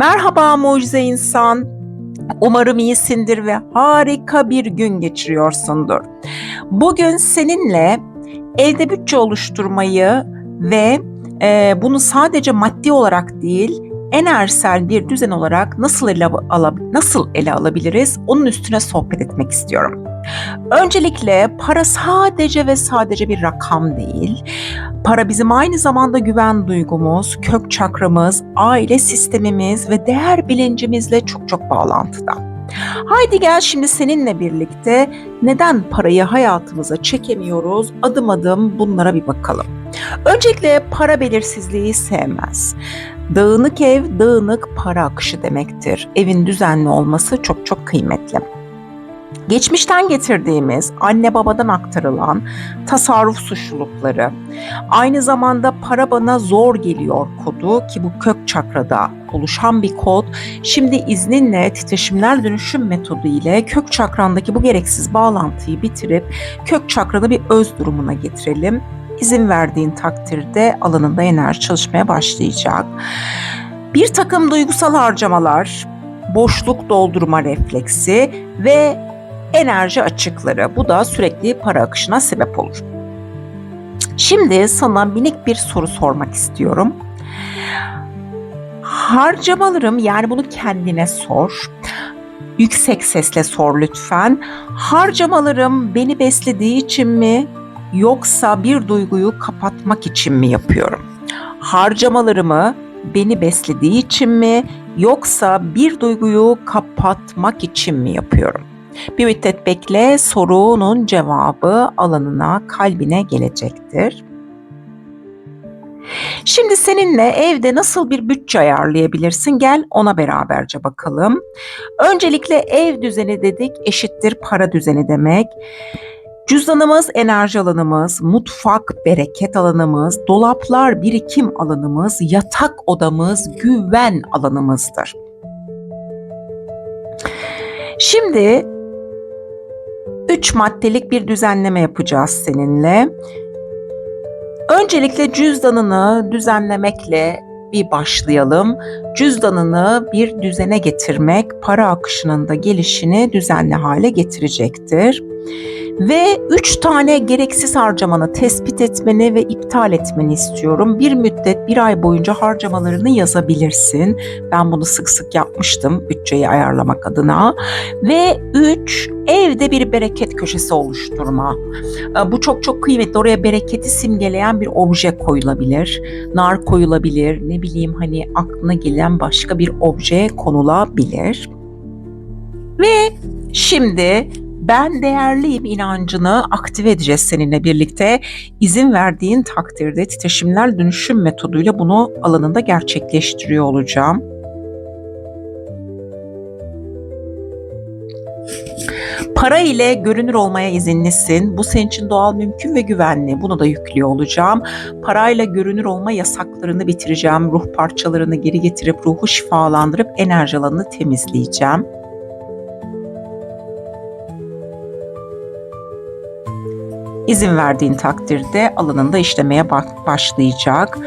Merhaba mucize insan. Umarım iyisindir ve harika bir gün geçiriyorsundur. Bugün seninle evde bütçe oluşturmayı ve e, bunu sadece maddi olarak değil, enerjisel bir düzen olarak nasıl ele, ala, nasıl ele alabiliriz? Onun üstüne sohbet etmek istiyorum. Öncelikle para sadece ve sadece bir rakam değil. Para bizim aynı zamanda güven duygumuz, kök çakramız, aile sistemimiz ve değer bilincimizle çok çok bağlantıda. Haydi gel şimdi seninle birlikte neden parayı hayatımıza çekemiyoruz? Adım adım bunlara bir bakalım. Öncelikle para belirsizliği sevmez. Dağınık ev, dağınık para akışı demektir. Evin düzenli olması çok çok kıymetli. Geçmişten getirdiğimiz, anne babadan aktarılan tasarruf suçlulukları, aynı zamanda para bana zor geliyor kodu ki bu kök çakrada oluşan bir kod. Şimdi izninle titreşimler dönüşüm metodu ile kök çakrandaki bu gereksiz bağlantıyı bitirip kök çakranı bir öz durumuna getirelim. İzin verdiğin takdirde alanında enerji çalışmaya başlayacak. Bir takım duygusal harcamalar, boşluk doldurma refleksi ve enerji açıkları. Bu da sürekli para akışına sebep olur. Şimdi sana minik bir soru sormak istiyorum. Harcamalarım yani bunu kendine sor. Yüksek sesle sor lütfen. Harcamalarım beni beslediği için mi yoksa bir duyguyu kapatmak için mi yapıyorum? Harcamalarımı beni beslediği için mi yoksa bir duyguyu kapatmak için mi yapıyorum? Bir müddet bekle, sorunun cevabı alanına, kalbine gelecektir. Şimdi seninle evde nasıl bir bütçe ayarlayabilirsin? Gel ona beraberce bakalım. Öncelikle ev düzeni dedik eşittir para düzeni demek. Cüzdanımız enerji alanımız, mutfak bereket alanımız, dolaplar birikim alanımız, yatak odamız güven alanımızdır. Şimdi üç maddelik bir düzenleme yapacağız seninle. Öncelikle cüzdanını düzenlemekle bir başlayalım. Cüzdanını bir düzene getirmek para akışının da gelişini düzenli hale getirecektir. Ve üç tane gereksiz harcamanı tespit etmeni ve iptal etmeni istiyorum. Bir müddet bir ay boyunca harcamalarını yazabilirsin. Ben bunu sık sık yapmıştım bütçeyi ayarlamak adına. Ve üç evde bir bereket köşesi oluşturma. Ee, bu çok çok kıymetli. Oraya bereketi simgeleyen bir obje koyulabilir. Nar koyulabilir. Ne bileyim hani aklına gelen başka bir obje konulabilir. Ve şimdi ben değerliyim inancını aktive edeceğiz seninle birlikte. İzin verdiğin takdirde titreşimler dönüşüm metoduyla bunu alanında gerçekleştiriyor olacağım. Para ile görünür olmaya izinlisin. Bu senin için doğal, mümkün ve güvenli. Bunu da yüklüyor olacağım. Parayla görünür olma yasaklarını bitireceğim. Ruh parçalarını geri getirip ruhu şifalandırıp enerji alanını temizleyeceğim. İzin verdiğin takdirde alanında işlemeye başlayacak.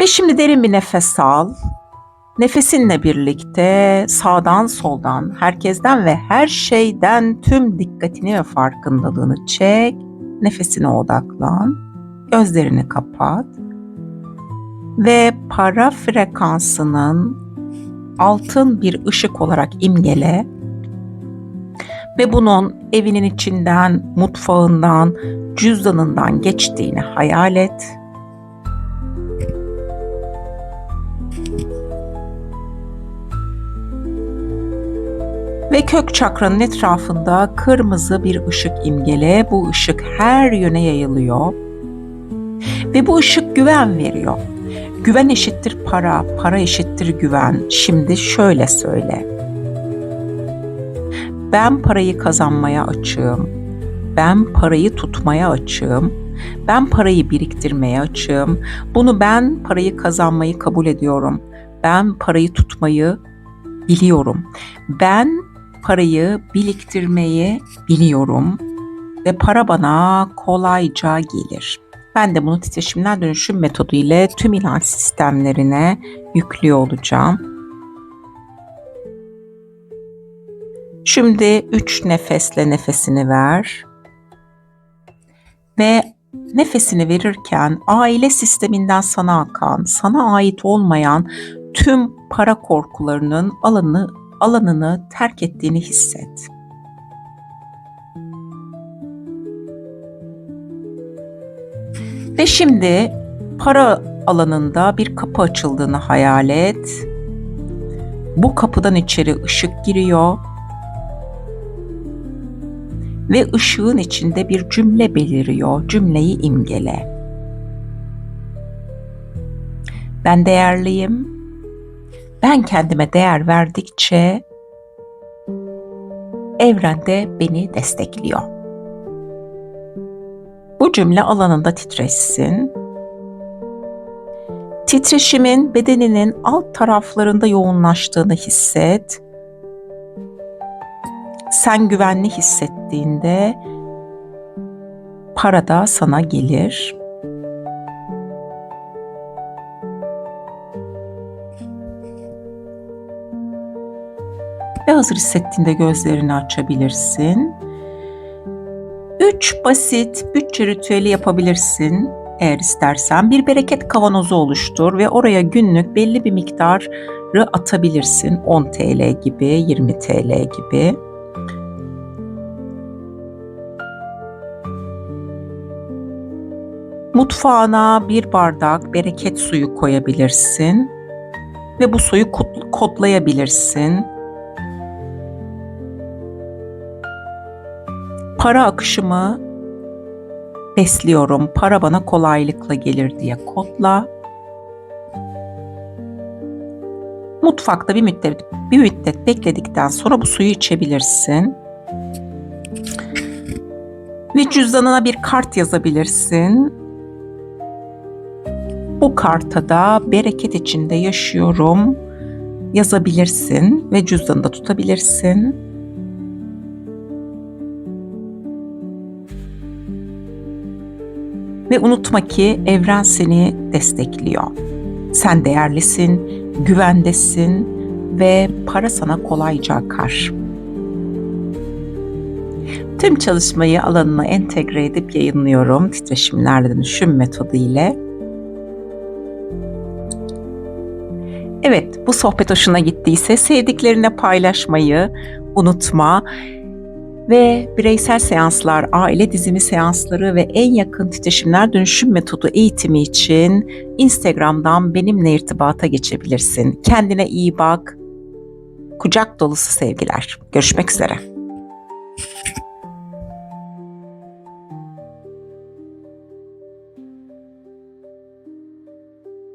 Ve şimdi derin bir nefes al. Nefesinle birlikte sağdan soldan, herkesten ve her şeyden tüm dikkatini ve farkındalığını çek. Nefesine odaklan. Gözlerini kapat. Ve para frekansının altın bir ışık olarak imgele ve bunun evinin içinden, mutfağından, cüzdanından geçtiğini hayal et. Ve kök çakranın etrafında kırmızı bir ışık imgele. Bu ışık her yöne yayılıyor. Ve bu ışık güven veriyor. Güven eşittir para, para eşittir güven. Şimdi şöyle söyle. Ben parayı kazanmaya açığım. Ben parayı tutmaya açığım. Ben parayı biriktirmeye açığım. Bunu ben parayı kazanmayı kabul ediyorum. Ben parayı tutmayı biliyorum. Ben parayı biriktirmeyi biliyorum ve para bana kolayca gelir. Ben de bunu titreşimler dönüşüm metodu ile tüm inanç sistemlerine yüklüyor olacağım. Şimdi 3 nefesle nefesini ver. Ve nefesini verirken aile sisteminden sana akan, sana ait olmayan tüm para korkularının alanı alanını terk ettiğini hisset. Ve şimdi para alanında bir kapı açıldığını hayal et. Bu kapıdan içeri ışık giriyor. Ve ışığın içinde bir cümle beliriyor. Cümleyi imgele. Ben değerliyim. Ben kendime değer verdikçe evrende beni destekliyor. Bu cümle alanında titreşsin. Titreşimin bedeninin alt taraflarında yoğunlaştığını hisset. Sen güvenli hissettiğinde para da sana gelir. Ve hazır hissettiğinde gözlerini açabilirsin. Üç basit bütçe ritüeli yapabilirsin eğer istersen. Bir bereket kavanozu oluştur ve oraya günlük belli bir miktarı atabilirsin. 10 TL gibi, 20 TL gibi. Mutfağına bir bardak bereket suyu koyabilirsin ve bu suyu kodlayabilirsin. Para akışımı besliyorum. Para bana kolaylıkla gelir diye kodla. Mutfakta bir müddet, bir müddet bekledikten sonra bu suyu içebilirsin. Ve cüzdanına bir kart yazabilirsin. Bu karta da bereket içinde yaşıyorum yazabilirsin ve cüzdanında tutabilirsin. Ve unutma ki evren seni destekliyor. Sen değerlisin, güvendesin ve para sana kolayca akar. Tüm çalışmayı alanına entegre edip yayınlıyorum titreşimlerle dönüşüm metodu ile. Evet, bu sohbet hoşuna gittiyse sevdiklerine paylaşmayı unutma ve bireysel seanslar, aile dizimi seansları ve en yakın titreşimler dönüşüm metodu eğitimi için Instagram'dan benimle irtibata geçebilirsin. Kendine iyi bak. Kucak dolusu sevgiler. Görüşmek üzere.